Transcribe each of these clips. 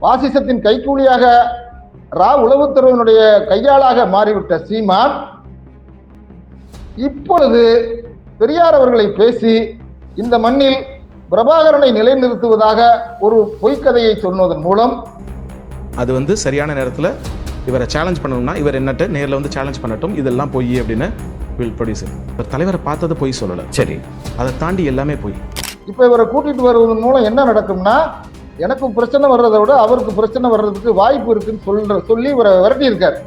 பாசிசத்தின் கைக்கூலியாக ரா உளவுத்துறையினுடைய கையாளாக மாறிவிட்ட சீமான் இப்பொழுது பெரியார் அவர்களை பேசி இந்த மண்ணில் பிரபாகரனை நிலைநிறுத்துவதாக ஒரு பொய்க்கதையை சொன்னதன் மூலம் அது வந்து சரியான நேரத்தில் இவரை சேலஞ்ச் பண்ணணும்னா இவர் என்னட்ட நேரில் வந்து சேலஞ்ச் பண்ணட்டும் இதெல்லாம் பொய் அப்படின்னு வில் ப்ரொடியூசர் இவர் தலைவரை பார்த்தது பொய் சொல்லலை. சரி. அதை தாண்டி எல்லாமே பொய். இப்போ இவரை கூட்டிட்டு வருவதன் மூலம் என்ன நடக்கும்னா எனக்கும் பிரச்சனை வர்றதை விட அவருக்கு பிரச்சனை வர்றதுக்கு வாய்ப்பு இருக்குன்னு சொல்ற சொல்லி இவரை விரட்டியிருக்கார்.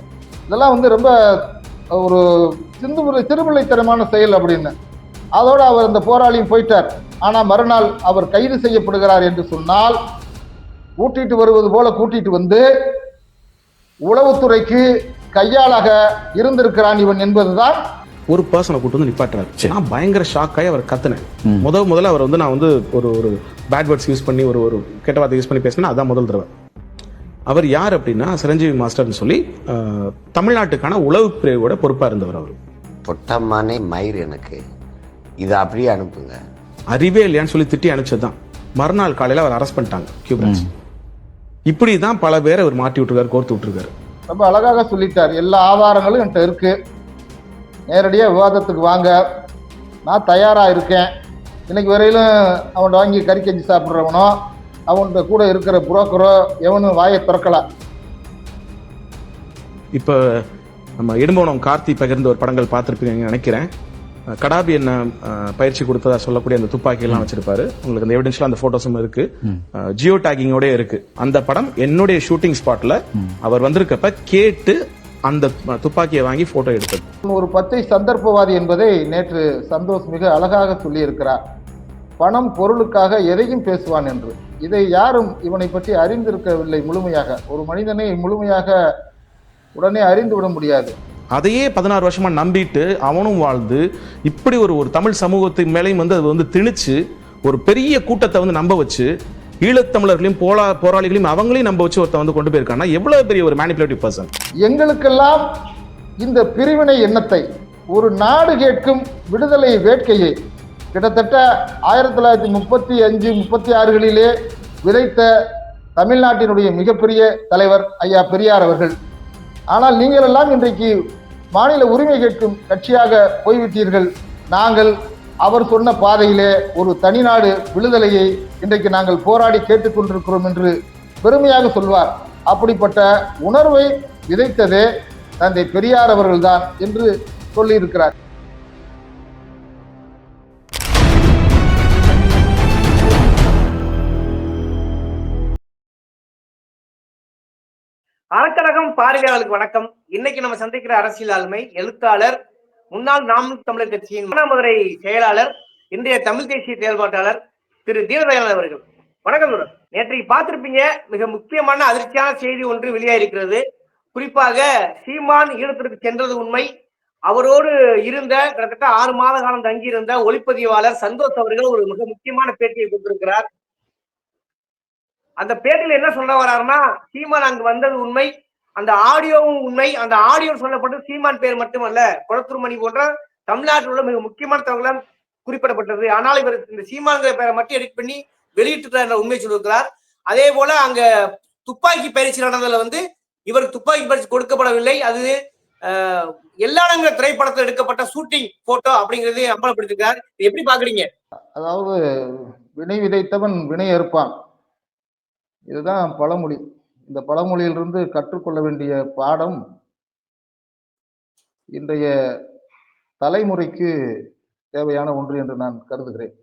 இதெல்லாம் வந்து ரொம்ப ஒரு சிந்துமுறை திருபிள்ளைத்தனமான செயல் அப்படின்னு. அதோடு அவர் அந்த போராளியும் போயிட்டார். ஆனால் மறுநாள் அவர் கைது செய்யப்படுகிறார் என்று சொன்னால் கூட்டிட்டு வருவது போல கூட்டிட்டு வந்து உளவுத்துறைக்கு கையாளாக இருந்திருக்கிறான் இவன் என்பதுதான் ஒரு பர்சனை கூட்டு வந்து நிப்பாட்டுறாரு. நான் பயங்கர ஷாக் ஆகி அவர் கத்துனேன். முத முதல்ல அவர் வந்து நான் வந்து ஒரு ஒரு பேட் வேர்ட்ஸ் யூஸ் பண்ணி ஒரு ஒரு கெட்ட வார்த்தை யூஸ் பண்ணி பேசினா அதான் முதல் தடவை. அவர் யார் அப்படின்னா சிரஞ்சீவி மாஸ்டர்னு சொல்லி தமிழ்நாட்டுக்கான உளவு பிரிவோட பொறுப்பா இருந்தவர் அவர். பொட்டம்மானே மயிர் எனக்கு. இதை அப்படியே அனுப்புங்க. அறிவே இல்லையான்னு சொல்லி திட்டி அனுப்பிச்சதுதான். மறுநாள் காலையில அவர் அரெஸ்ட் பண்ணிட்டாங்க கியூபிரன்ஸ் இப்படி தான் பல பேரை அவர் மாட்டி விட்டுருக்காரு கோர்த்து விட்டுருக்காரு. ரொம்ப அழகாக சொல்லிட்டார். எல்லா ஆதாரங்களும் என்கிட்ட இருக்கு. நேரடியா விவாதத்துக்கு வாங்க. நான் தயாரா இருக்கேன். இன்னைக்கு வரையிலும் அவன் வாங்கி கறி கஞ்சி சாப்பிட்றவனோ அவன்கிட்ட கூட இருக்கிற புரோக்கரோ எவனும் வாயை திறக்கல. இப்போ நம்ம இடும்போனம் கார்த்தி பகிர்ந்த ஒரு படங்கள் பார்த்துருப்பீங்கன்னு நினைக்கிறேன். கடாபி என்ன பயிற்சி கொடுத்ததா சொல்லக்கூடிய அந்த துப்பாக்கி எல்லாம் வச்சிருப்பாரு. உங்களுக்கு அந்த எவிடன்ஸ்ல அந்த போட்டோஸும் இருக்கு. ஜியோ டேகிங்கோட இருக்கு. அந்த படம் என்னுடைய ஷூட்டிங் ஸ்பாட்ல அவர் வந்திருக்கப்ப கேட்டு அந்த துப்பாக்கியை வாங்கி போட்டோ எடுத்தது. ஒரு பச்சை சந்தர்ப்பவாதி என்பதை நேற்று சந்தோஷ் மிக அழகாக சொல்லியிருக்கிறார். பணம் பொருளுக்காக எதையும் பேசுவான் என்று. இதை யாரும் இவனை பற்றி அறிந்திருக்கவில்லை முழுமையாக. ஒரு மனிதனை முழுமையாக உடனே அறிந்து விட முடியாது. அதையே பதினாறு வருஷமா நம்பிட்டு அவனும் வாழ்ந்து இப்படி ஒரு ஒரு தமிழ் சமூகத்தின் மேலையும் வந்து அது வந்து திணிச்சு ஒரு பெரிய கூட்டத்தை வந்து நம்ப வச்சு ஈழத்தமிழர்களையும் போலா போராளிகளையும் அவங்களையும் நம்ப வச்சு ஒருத்தன் வந்து கொண்டு போயிருக்காங்கன்னா எவ்வளவு பெரிய ஒரு மேனிபுலேட்டிவ் பர்சன் எங்களுக்கெல்லாம் இந்த பிரிவினை எண்ணத்தை ஒரு நாடு கேட்கும் விடுதலை வேட்கையை கிட்டத்தட்ட ஆயிரத்தி தொள்ளாயிரத்தி முப்பத்தி அஞ்சு முப்பத்தி ஆறுகளிலே விதைத்த தமிழ்நாட்டினுடைய மிகப்பெரிய தலைவர் ஐயா பெரியார் அவர்கள். ஆனால் நீங்கள் எல்லாம் இன்றைக்கு மாநில உரிமை கேட்கும் கட்சியாக போய்விட்டீர்கள். நாங்கள் அவர் சொன்ன பாதையிலே ஒரு தனிநாடு விடுதலையை இன்றைக்கு நாங்கள் போராடி கேட்டுக்கொண்டிருக்கிறோம் என்று பெருமையாக சொல்வார். அப்படிப்பட்ட உணர்வை விதைத்ததே தந்தை பெரியார் அவர்கள்தான் என்று சொல்லியிருக்கிறார். அறக்கழகம் பார்வையாளர்களுக்கு வணக்கம். இன்னைக்கு நம்ம சந்திக்கிற அரசியல் ஆளுமை எழுத்தாளர் முன்னாள் நாம் தமிழர் கட்சியின் மானாமதுரை செயலாளர் இன்றைய தமிழ் தேசிய செயல்பாட்டாளர் திரு தீனதயாளன் அவர்கள். வணக்கம் குரு நேற்றைக்கு பார்த்திருப்பீங்க மிக முக்கியமான அதிர்ச்சியான செய்தி ஒன்று வெளியாயிருக்கிறது. குறிப்பாக சீமான் ஈழத்திற்கு சென்றது உண்மை. அவரோடு இருந்த கிட்டத்தட்ட ஆறு மாத காலம் தங்கியிருந்த ஒளிப்பதிவாளர் சந்தோஷ் அவர்கள் ஒரு மிக முக்கியமான பேட்டியை கொடுத்திருக்கிறார். அந்த பேட்டியில் என்ன சொல்ல வர்றாருன்னா சீமான் அங்கு வந்தது உண்மை. அந்த ஆடியோவும் உண்மை. அந்த ஆடியோ சொல்லப்பட்டது சீமான் பேர் மட்டுமல்ல குளத்துருமணி போன்ற தமிழ்நாட்டில் உள்ள மிக முக்கியமான தகவலாம் குறிப்பிடப்பட்டது. ஆனால் இவர் இந்த சீமான்கிற பேரை மட்டும் எடிட் பண்ணி வெளியிட்டு என்ற உண்மை சொல்லியிருக்கிறார். அதே போல அங்க துப்பாக்கி பயிற்சி நடந்ததுல வந்து இவருக்கு துப்பாக்கி பயிற்சி கொடுக்கப்படவில்லை. அது அஹ், எல்லாடங்கிற திரைப்படத்தில் எடுக்கப்பட்ட ஷூட்டிங் போட்டோ அப்படிங்கறதை அம்பலப்படுத்திருக்கார் எப்படி பாக்குறீங்க அதாவது வினை விதைத்தவன் வினை அறுப்பான். இதுதான் பழமொழி. இந்த பழமொழியிலிருந்து கற்றுக்கொள்ள வேண்டிய பாடம் இன்றைய தலைமுறைக்கு தேவையான ஒன்று என்று நான் கருதுகிறேன்.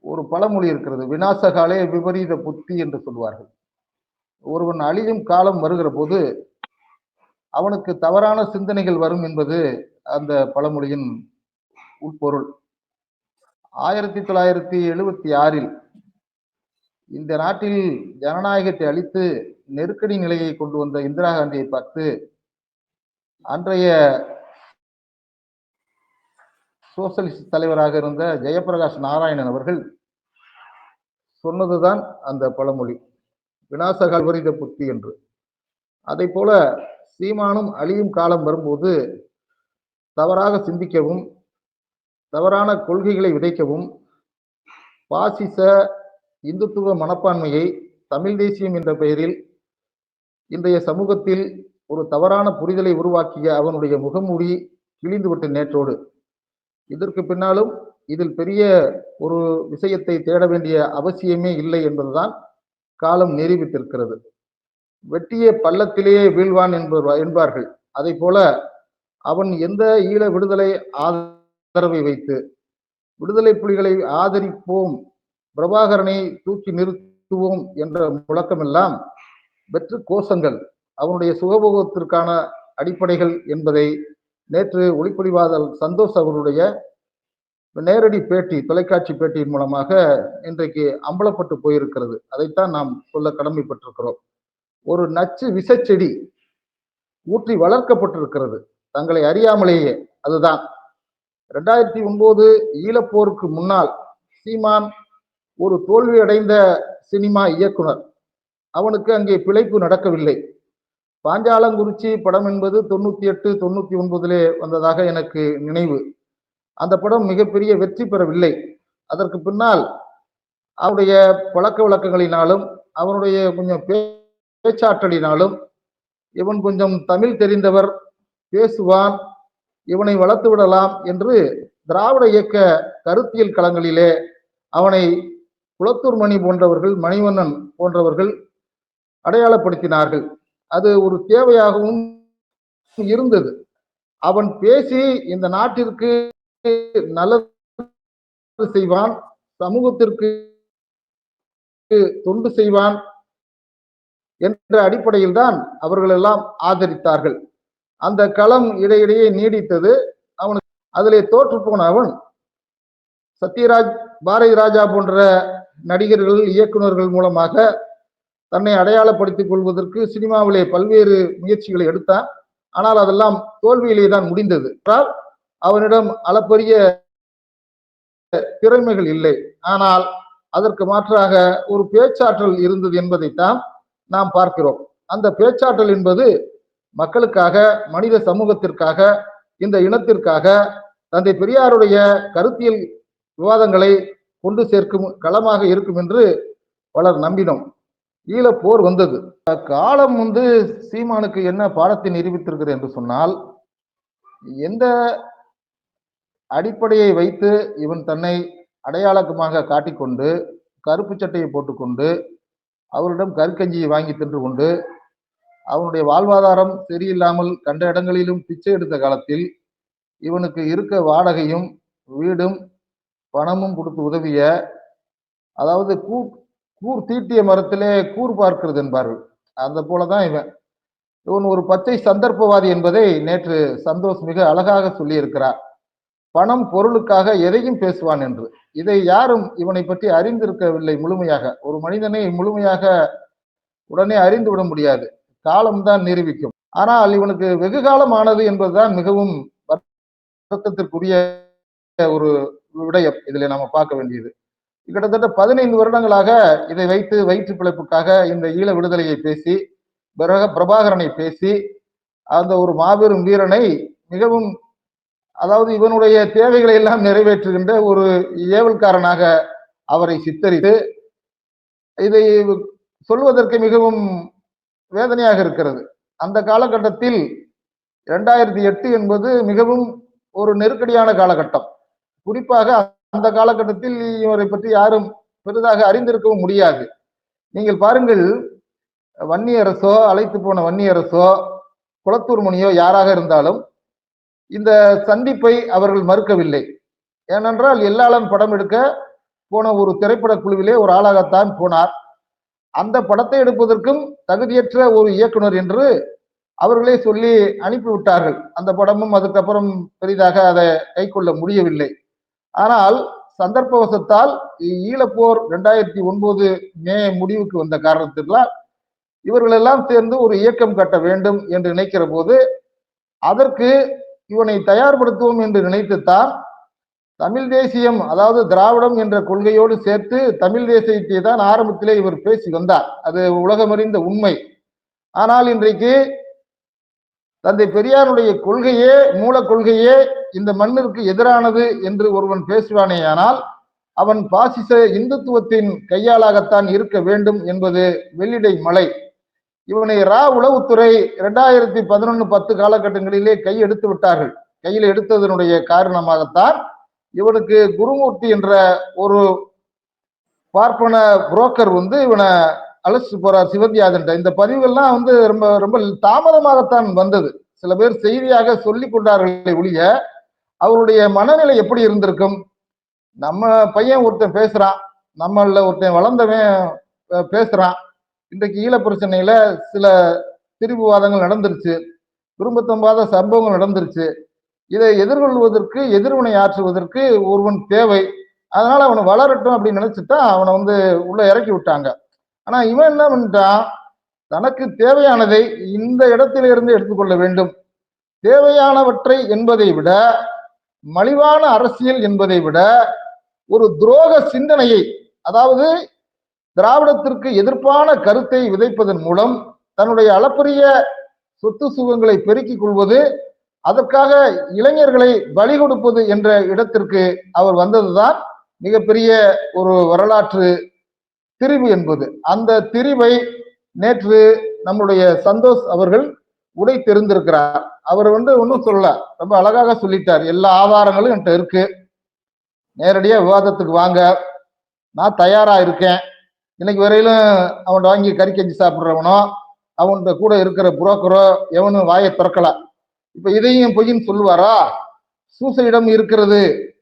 ஒரு பழமொழி இருக்கிறது வினாசகாலே விபரீத புத்தி என்று சொல்வார்கள். ஒருவன் அழியும் காலம் வருகிற போது அவனுக்கு தவறான சிந்தனைகள் வரும் என்பது அந்த பழமொழியின் உட்பொருள். ஆயிரத்தி தொள்ளாயிரத்தி எழுபத்தி ஆறில் இந்த நாட்டில் ஜனநாயகத்தை அளித்து நெருக்கடி நிலையை கொண்டு வந்த இந்திரா காந்தியை பார்த்து அன்றைய சோசலிஸ்ட் தலைவராக இருந்த ஜெயபிரகாஷ் நாராயணன் அவர்கள் சொன்னதுதான் அந்த பழமொழி. விநாசகால் வரித புத்தி என்று. அதை போல சீமானும் அழியும் காலம் வரும்போது தவறாக சிந்திக்கவும் தவறான கொள்கைகளை விதைக்கவும் பாசிச இந்துத்துவ மனப்பான்மையை தமிழ் தேசியம் என்ற பெயரில் இன்றைய சமூகத்தில் ஒரு தவறான புரிதலை உருவாக்கிய அவனுடைய முகமூடி கிழிந்துவிட்ட நேற்றோடு. இதற்கு பின்னாலும் இதில் பெரிய ஒரு விஷயத்தை தேட வேண்டிய அவசியமே இல்லை என்பதுதான் காலம் நிரூபித்திருக்கிறது வெட்டிய பள்ளத்திலேயே வீழ்வான் என்பவர் என்பார்கள். அதை போல அவன் எந்த ஈழ விடுதலை ஆதரவை வைத்து விடுதலை புலிகளை ஆதரிப்போம் பிரபாகரனை தூக்கி நிறுத்துவோம் என்ற முழக்கமெல்லாம் வெற்று கோஷங்கள். அவனுடைய சுகபோகத்திற்கான அடிப்படைகள் என்பதை நேற்று ஒளிப்பதிவாளர் சந்தோஷ் அவருடைய நேரடி பேட்டி தொலைக்காட்சி பேட்டியின் மூலமாக இன்றைக்கு அம்பலப்பட்டு போயிருக்கிறது. அதைத்தான் நாம் சொல்ல கடமைப்பட்டிருக்கிறோம். ஒரு நச்சு விஷச்செடி ஊற்றி வளர்க்கப்பட்டிருக்கிறது. தங்களை அறியாமலேயே அதுதான். ரெண்டாயிரத்தி ஒன்பது ஈழப்போருக்கு முன்னால் சீமான் ஒரு தோல்வி அடைந்த சினிமா இயக்குனர். அவனுக்கு அங்கே பிழைப்பு நடக்கவில்லை. பாஞ்சாலங்குறிச்சி படம் என்பது தொண்ணூத்தி எட்டு தொண்ணூத்தி ஒன்பதிலே வந்ததாக எனக்கு நினைவு. அந்த படம் மிகப்பெரிய வெற்றி பெறவில்லை. அதற்கு பின்னால் அவருடைய பழக்க வழக்கங்களினாலும் அவனுடைய கொஞ்சம் பேச்சாற்றலினாலும் இவன் கொஞ்சம் தமிழ் தெரிந்தவர் பேசுவான் இவனை வளர்த்து விடலாம் என்று திராவிட இயக்க கருத்தியல் களங்களிலே அவனை குளத்தூர் மணி போன்றவர்கள் மணிவண்ணன் போன்றவர்கள் அடையாளப்படுத்தினார்கள். அது ஒரு தேவையாகவும் இருந்தது. அவன் பேசி இந்த நாட்டிற்கு நல்லது செய்வான் சமூகத்திற்கு தொண்டு செய்வான் என்ற அடிப்படையில் தான் அவர்கள் எல்லாம் ஆதரித்தார்கள். அந்த களம் இடையிடையே நீடித்தது. அவனுக்கு அதிலே தோற்று போன அவன் சத்யராஜ் பாரதி ராஜா போன்ற நடிகர்கள் இயக்குனர்கள் மூலமாக தன்னை அடையாளப்படுத்திக் கொள்வதற்கு சினிமாவிலே பல்வேறு முயற்சிகளை எடுத்தான். ஆனால் அதெல்லாம் தோல்வியிலே தான் முடிந்தது. என்றால் அவனிடம் அளப்பரிய திறமைகள் இல்லை. ஆனால் அதற்கு மாற்றாக ஒரு பேச்சாற்றல் இருந்தது என்பதைத்தான் நாம் பார்க்கிறோம். அந்த பேச்சாற்றல் என்பது மக்களுக்காக மனித சமூகத்திற்காக இந்த இனத்திற்காக தந்தை பெரியாருடைய கருத்தியல் விவாதங்களை கொண்டு சேர்க்கும் களமாக இருக்கும் என்று பலர் நம்பினோம். ஈழப்போர் வந்தது. காலம் வந்து சீமானுக்கு என்ன பாடத்தை நிரூபித்திருக்கிறது என்று சொன்னால் எந்த அடிப்படையை வைத்து இவன் தன்னை அடையாளமாக காட்டிக்கொண்டு கருப்பு சட்டையை போட்டுக்கொண்டு அவரிடம் கற்கஞ்சியை வாங்கி தின்று கொண்டு அவனுடைய வாழ்வாதாரம் சரியில்லாமல் கண்ட இடங்களிலும் பிச்சை எடுத்த காலத்தில் இவனுக்கு இருக்க வாடகையும் வீடும் பணமும் கொடுத்து உதவிய அதாவது கூ கூர் தீட்டிய மரத்திலே கூர் பார்க்கிறது என்பார்கள். அந்த போலதான் இவன். இவன் ஒரு பச்சை சந்தர்ப்பவாதி என்பதை நேற்று சந்தோஷ் மிக அழகாக சொல்லியிருக்கிறார். பணம் பொருளுக்காக எதையும் பேசுவான் என்று. இதை யாரும் இவனை பற்றி அறிந்திருக்கவில்லை முழுமையாக. ஒரு மனிதனை முழுமையாக உடனே அறிந்து விட முடியாது. காலம்தான் நிரூபிக்கும் ஆனால் இவனுக்கு வெகு காலம் ஆனது என்பதுதான் மிகவும் வருத்தத்திற்குரிய ஒரு விடயம் இதில் நம்ம பார்க்க வேண்டியது. கிட்டத்தட்ட பதினைந்து வருடங்களாக இதை வைத்து வயிற்று பிழைப்புக்காக இந்த ஈழ விடுதலையை பேசி பிரக பிரபாகரனை பேசி அந்த ஒரு மாபெரும் வீரனை மிகவும் அதாவது இவனுடைய தேவைகளை எல்லாம் நிறைவேற்றுகின்ற ஒரு ஏவல்காரனாக அவரை சித்தரித்து இதை சொல்வதற்கு மிகவும் வேதனையாக இருக்கிறது. அந்த காலகட்டத்தில் இரண்டாயிரத்தி எட்டு என்பது மிகவும் ஒரு நெருக்கடியான காலகட்டம். குறிப்பாக அந்த காலகட்டத்தில் இவரை பற்றி யாரும் பெரிதாக அறிந்திருக்கவும் முடியாது. நீங்கள் பாருங்கள் வன்னியரசோ அழைத்து போன வன்னியரசோ குளத்தூர் முனியோ யாராக இருந்தாலும் இந்த சந்திப்பை அவர்கள் மறுக்கவில்லை. ஏனென்றால் எல்லாளன் படம் எடுக்க போன ஒரு திரைப்பட குழுவிலே ஒரு ஆளாகத்தான் போனார். அந்த படத்தை எடுப்பதற்கும் தகுதியற்ற ஒரு இயக்குனர் என்று அவர்களே சொல்லி அனுப்பிவிட்டார்கள். அந்த படமும் அதுக்கப்புறம் பெரிதாக அதை கைக்கொள்ள முடியவில்லை. ஆனால் சந்தர்ப்பவசத்தால் ஈழப்போர் ரெண்டாயிரத்தி ஒன்பது மே முடிவுக்கு வந்த காரணத்தினால் இவர்களெல்லாம் சேர்ந்து ஒரு இயக்கம் கட்ட வேண்டும் என்று நினைக்கிற போது அதற்கு இவனை தயார்படுத்துவோம் என்று நினைத்துத்தான் தமிழ் தேசியம் அதாவது திராவிடம் என்ற கொள்கையோடு சேர்த்து தமிழ் தேசியத்தை தான் ஆரம்பத்திலே இவர் பேசி வந்தார். அது உலகமறிந்த உண்மை. ஆனால் இன்றைக்கு தந்தை பெரியாருடைய கொள்கையே மூல கொள்கையே இந்த மண்ணிற்கு எதிரானது என்று ஒருவன் பேசுவானேயானால் அவன் பாசிச இந்துத்துவத்தின் கையாளாகத்தான் இருக்க வேண்டும் என்பது வெள்ளிடை மலை. இவனை ரா உளவுத்துறை இரண்டாயிரத்தி பதினொன்னு பத்து காலகட்டங்களிலே கை எடுத்து விட்டார்கள். கையில் எடுத்ததனுடைய காரணமாகத்தான் இவனுக்கு குருமூர்த்தி என்ற ஒரு பார்ப்பன புரோக்கர் வந்து இவனை அழைச்சிட்டு போறார் சிவத்தியாதன்ட்ட இந்த பதிவுகள்லாம் வந்து ரொம்ப ரொம்ப தாமதமாகத்தான் வந்தது. சில பேர் செய்தியாக சொல்லி கொண்டார்களே ஒழிய அவருடைய மனநிலை எப்படி இருந்திருக்கும்? நம்ம பையன் ஒருத்தன் பேசுறான். நம்மள ஒருத்தன் வளர்ந்தவன் பேசுறான். இன்றைக்கு ஈழ பிரச்சனையில சில திரிபுவாதங்கள் நடந்துருச்சு. விரும்பத்தம்பாத சம்பவங்கள் நடந்துருச்சு. இதை எதிர்கொள்வதற்கு எதிர்வினை ஆற்றுவதற்கு ஒருவன் தேவை. அதனால அவனை வளரட்டும் அப்படின்னு நினைச்சுட்டா அவனை வந்து உள்ள இறக்கி விட்டாங்க. ஆனா இவன் என்ன பண்ணிட்டான் தனக்கு தேவையானதை இந்த இடத்திலிருந்து எடுத்துக்கொள்ள வேண்டும். தேவையானவற்றை என்பதை விட மலிவான அரசியல் என்பதை விட ஒரு துரோக சிந்தனையை அதாவது திராவிடத்திற்கு எதிர்ப்பான கருத்தை விதைப்பதன் மூலம் தன்னுடைய அளப்பரிய சொத்து சுகங்களை பெருக்கிக் கொள்வது அதற்காக இளைஞர்களை பலி கொடுப்பது என்ற இடத்திற்கு அவர் வந்ததுதான் மிகப்பெரிய ஒரு வரலாற்று திரிவு என்பது. அந்த திரிவை நேற்று நம்முடைய சந்தோஷ் அவர்கள் உடை தெரிந்திருக்கிறார். அவர் வந்து ஒன்றும் சொல்லல. ரொம்ப அழகாக சொல்லிட்டார். எல்லா ஆதாரங்களும் என்கிட்ட இருக்கு. நேரடியாக விவாதத்துக்கு வாங்க. நான் தயாரா இருக்கேன். இன்னைக்கு வரையிலும் அவன்கிட்ட வாங்கி கறி கஞ்சி சாப்பிட்றவனோ அவன்கிட்ட கூட இருக்கிற புரோக்கரோ எவனும் வாயை திறக்கல. இப்ப இதையும் பொய்ன்னு சொல்லுவாரா? சூசையிடம் இருக்கிறது.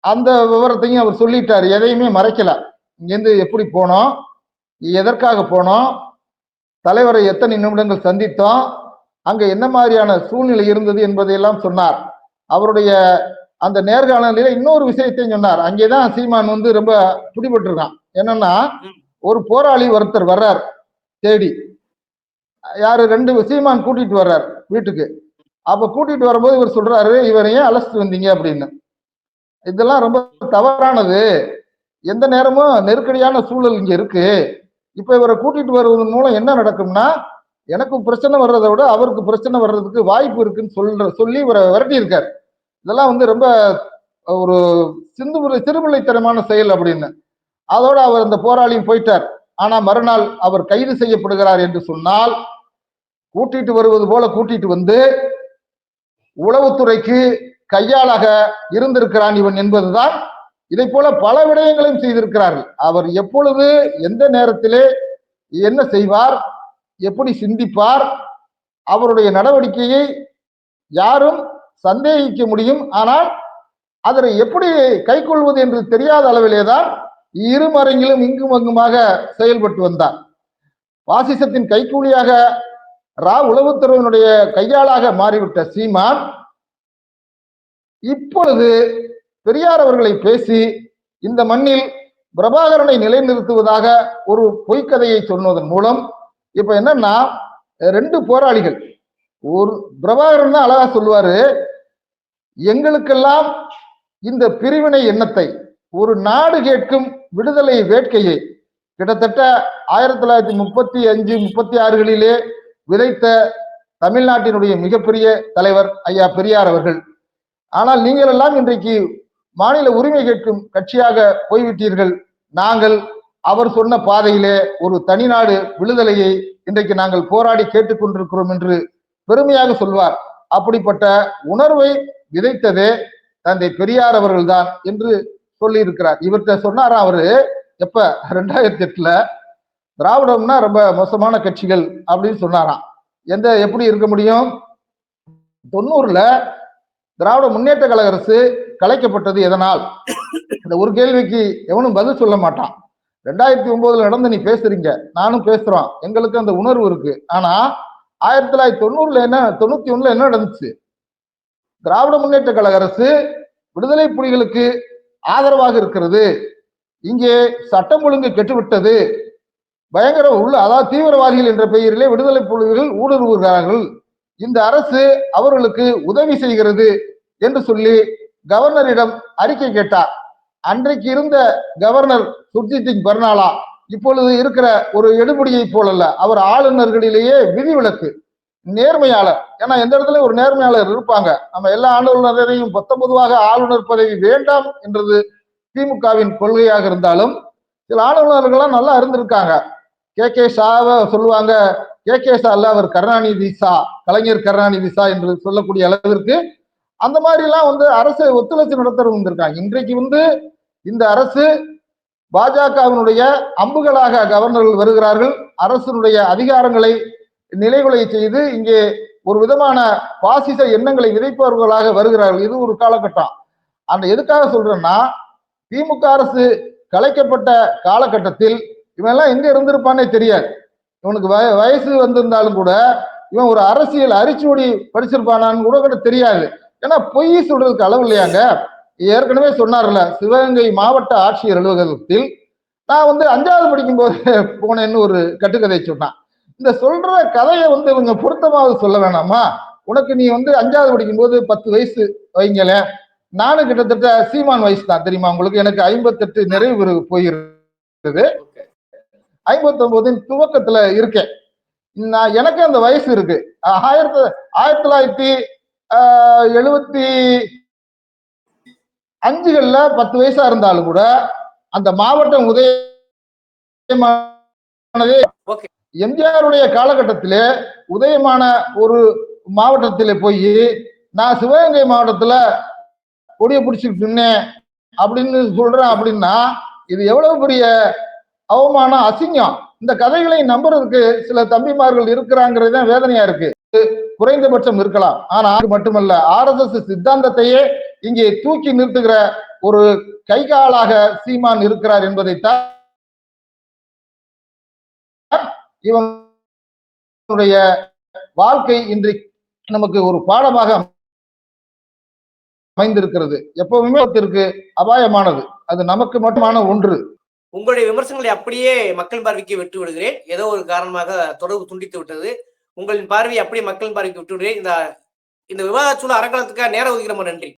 அந்த விவரத்தையும் அவர் சொல்லிட்டார். எதையுமே மறைக்கல. இங்கேருந்து எப்படி போனோம்? எதற்காக போனோம்? தலைவரை எத்தனை நிமிடங்கள் சந்தித்தோம்? அங்க என்ன மாதிரியான சூழ்நிலை இருந்தது என்பதையெல்லாம் சொன்னார். அவருடைய அந்த நேர்காணலில இன்னொரு விஷயத்தையும் சொன்னார். அங்கேதான் சீமான் வந்து ரொம்ப பிடிபட்டிருக்கான் என்னன்னா ஒரு போராளி ஒருத்தர் வர்றார். தேடி. யாரு? ரெண்டு சீமான் கூட்டிட்டு வர்றார் வீட்டுக்கு. அப்ப கூட்டிட்டு வரும்போது இவர் சொல்றாரு இவரை ஏன் அழைச்சிட்டு வந்தீங்க? அப்படின்னு. இதெல்லாம் ரொம்ப தவறானது. எந்த நேரமும் நெருக்கடியான சூழல் இங்க இருக்கு. இப்ப இவரை கூட்டிட்டு வருவதன் மூலம் என்ன நடக்கும்னா எனக்கு பிரச்சனை வர்றதை விட அவருக்கு பிரச்சனை வர்றதுக்கு வாய்ப்பு இருக்குன்னு சொல்ற சொல்லி இவரை விரட்டி இருக்காரு இதெல்லாம் வந்து ரொம்ப ஒரு சிந்து சிறுபிள்ளைத்தனமான செயல் அப்படின்னு. அதோட அவர் அந்த போராளியும் போயிட்டார். ஆனா மறுநாள் அவர் கைது செய்யப்படுகிறார் என்று சொன்னால் கூட்டிட்டு வருவது போல கூட்டிட்டு வந்து உளவுத்துறைக்கு கையாளாக இருந்திருக்கிறான் இவன் என்பதுதான் இதை போல பல விடயங்களையும் செய்திருக்கிறார்கள். அவர் எப்பொழுது எந்த நேரத்திலே என்ன செய்வார் எப்படி சிந்திப்பார் அவருடைய நடவடிக்கையை யாரும் சந்தேகிக்க முடியும். ஆனால் அதனை எப்படி கைக்கொள்வது என்று தெரியாத அளவிலேதான் இருமரங்கிலும் இங்கும் அங்குமாக செயல்பட்டு வந்தார். பாசிசத்தின் கைக்கூலியாக ரா உளவுத்துறையினுடைய கையாளாக மாறிவிட்ட சீமான் இப்பொழுது பெரியார் அவர்களை பேசி இந்த மண்ணில் பிரபாகரனை நிலைநிறுத்துவதாக ஒரு பொய்க்கதையை சொன்னதன் மூலம் இப்ப என்னன்னா ரெண்டு போராளிகள். ஒரு பிரபாகரன் தான் அழகா சொல்லுவாரு எங்களுக்கெல்லாம் இந்த பிரிவினை எண்ணத்தை ஒரு நாடு கேட்கும் விடுதலை வேட்கையை கிட்டத்தட்ட ஆயிரத்தி தொள்ளாயிரத்தி முப்பத்தி அஞ்சு முப்பத்தி ஆறுகளிலே விதைத்த தமிழ்நாட்டினுடைய மிகப்பெரிய தலைவர் ஐயா பெரியார் அவர்கள். ஆனால் நீங்கள் எல்லாம் இன்றைக்கு மாநில உரிமை கேட்கும் கட்சியாக போய்விட்டீர்கள். நாங்கள் அவர் சொன்ன பாதையிலே ஒரு தனிநாடு விடுதலையை இன்றைக்கு நாங்கள் போராடி கேட்டுக்கொண்டிருக்கிறோம் என்று பெருமையாக சொல்வார். அப்படிப்பட்ட உணர்வை விதைத்ததே தந்தை பெரியார் அவர்கள்தான் என்று சொல்லியிருக்கிறார். இவர்கிட்ட சொன்னாரா அவரு? எப்ப? ரெண்டாயிரத்தி எட்டுல திராவிடம்னா ரொம்ப மோசமான கட்சிகள் அப்படின்னு சொன்னாராம். எந்த எப்படி இருக்க முடியும்? தொண்ணூறுல திராவிட முன்னேற்ற கழக அரசு கலைக்கப்பட்டது எதனால்? இந்த ஒரு கேள்விக்கு எவனும் பதில் சொல்ல மாட்டான். ரெண்டாயிரத்தி ஒன்பதுல நடந்து நீ பேசுறீங்க. நானும் பேசுறோம். எங்களுக்கு அந்த உணர்வு இருக்கு. ஆனா ஆயிரத்தி தொள்ளாயிரத்தி தொண்ணூறுல என்ன தொண்ணூத்தி ஒண்ணுல என்ன நடந்துச்சு? திராவிட முன்னேற்ற கழக அரசு விடுதலை புலிகளுக்கு ஆதரவாக இருக்கிறது. இங்கே சட்டம் ஒழுங்கு கெட்டுவிட்டது. பயங்கர உள்ள அதாவது தீவிரவாதிகள் என்ற பெயரிலே விடுதலை புலிகள் ஊடுருவுகிறார்கள். இந்த அரசு அவர்களுக்கு உதவி செய்கிறது என்று சொல்லி கவர்னரிடம் அறிக்கை கேட்டார். அன்றைக்கு இருந்த கவர்னர் சுர்ஜித் சிங் பர்னாலா இப்பொழுது இருக்கிற ஒரு எடுபடியை போலல்ல அவர் ஆளுநர்களிலேயே விதிவிலக்கு நேர்மையாளர். ஏன்னா எந்த இடத்துல ஒரு நேர்மையாளர் இருப்பாங்க? நம்ம எல்லா ஆளுநரையும் பத்தொன்பதுவாக ஆளுநர் பதவி வேண்டாம் என்றது திமுகவின் கொள்கையாக இருந்தாலும் சில ஆளுநர்கள்லாம் நல்லா இருந்திருக்காங்க. கே. கே. ஷாவை சொல்லுவாங்க கே. கே. ஷா அல்ல அவர் கருணாநிதி ஷா கலைஞர் கருணாநிதி ஷா என்று சொல்லக்கூடிய அளவிற்கு அந்த மாதிரி எல்லாம் வந்து அரசு ஒத்துழைச்சு நடத்துறது வந்திருக்காங்க. இன்றைக்கு வந்து இந்த அரசு பாஜகவினுடைய அம்புகளாக கவர்னர்கள் வருகிறார்கள். அரசினுடைய அதிகாரங்களை நிலைகுலைய செய்து இங்கே ஒரு விதமான பாசிச எண்ணங்களை விதைப்பவர்களாக வருகிறார்கள். இது ஒரு காலகட்டம். அந்த எதுக்காக சொல்றேன்னா திமுக அரசு கலைக்கப்பட்ட காலகட்டத்தில் இவன் எல்லாம் எங்க இருந்திருப்பானே தெரியாது. இவனுக்கு வய வயசு வந்திருந்தாலும் கூட இவன் ஒரு அரசியல் அரிச்சுவடி படிச்சிருப்பானான்னு கூட கூட தெரியாது. ஏன்னா பொய் சொல்றதுக்கு அளவு இல்லையாங்க? ஏற்கனவே சொன்னார்ல சிவகங்கை மாவட்ட ஆட்சியர் அலுவலகத்தில் நான் வந்து அஞ்சாவது படிக்கும் போது போனேன்னு ஒரு கட்டுக்கதை சொன்னான். இந்த சொல்ற கதையை வந்து கொஞ்சம் பொருத்தமாவது சொல்ல வேணாமா? உனக்கு நீ வந்து அஞ்சாவது படிக்கும் போது பத்து வயசு வைங்களேன் நானும் கிட்டத்தட்ட சீமான் வயசு தான் தெரியுமா உங்களுக்கு? எனக்கு ஐம்பத்தெட்டு நிறைவு போயிருக்குது ஐம்பத்தி ஒன்பதின் துவக்கத்துல இருக்கேன். நான் எனக்கு அந்த வயசு இருக்கு. ஆயிரத்தி ஆயிரத்தி தொள்ளாயிரத்தி எழுபத்தி அஞ்சுகள்ல பத்து வயசா இருந்தாலும் கூட அந்த மாவட்டம் உதயமானதே. எம்ஜிஆருடைய காலகட்டத்திலே உதயமான ஒரு மாவட்டத்திலே போய் நான் சிவகங்கை மாவட்டத்துல கொடியை பிடிச்சிட்டு நின்னேன் அப்படின்னு சொல்றேன் அப்படின்னா இது எவ்வளவு பெரிய அவமானம் அசிங்கம் இந்த கதைகளை நம்புறதுக்கு சில தம்பிமார்கள் இருக்கிறாங்கிறது தான் வேதனையா இருக்கு. குறைந்தபட்சம் இருக்கலாம். ஆனா அது மட்டுமல்ல ஆர்எஸ்எஸ் சித்தாந்தத்தையே இங்கே தூக்கி நிறுத்துகிற ஒரு கைகாலாக சீமான் இருக்கிறார் என்பதைத்தான் இவனுடைய வாழ்க்கை இன்றி நமக்கு ஒரு பாடமாக அமைந்திருக்கிறது. எப்பவுமே அபாயமானது. அது நமக்கு மட்டுமான ஒன்று. உங்களுடைய விமர்சனங்களை அப்படியே மக்கள் பார்வைக்கு விட்டு விடுகிறேன். ஏதோ ஒரு காரணமாக தொடர்பு துண்டித்து விட்டது. உங்களின் பார்வையை அப்படியே மக்கள் பார்வைக்கு விட்டு விடுகிறேன். இந்த இந்த விவாதச்சூழல் அறக்கலத்துக்காக நேரம் ஒதுக்கிறோம் நன்றி.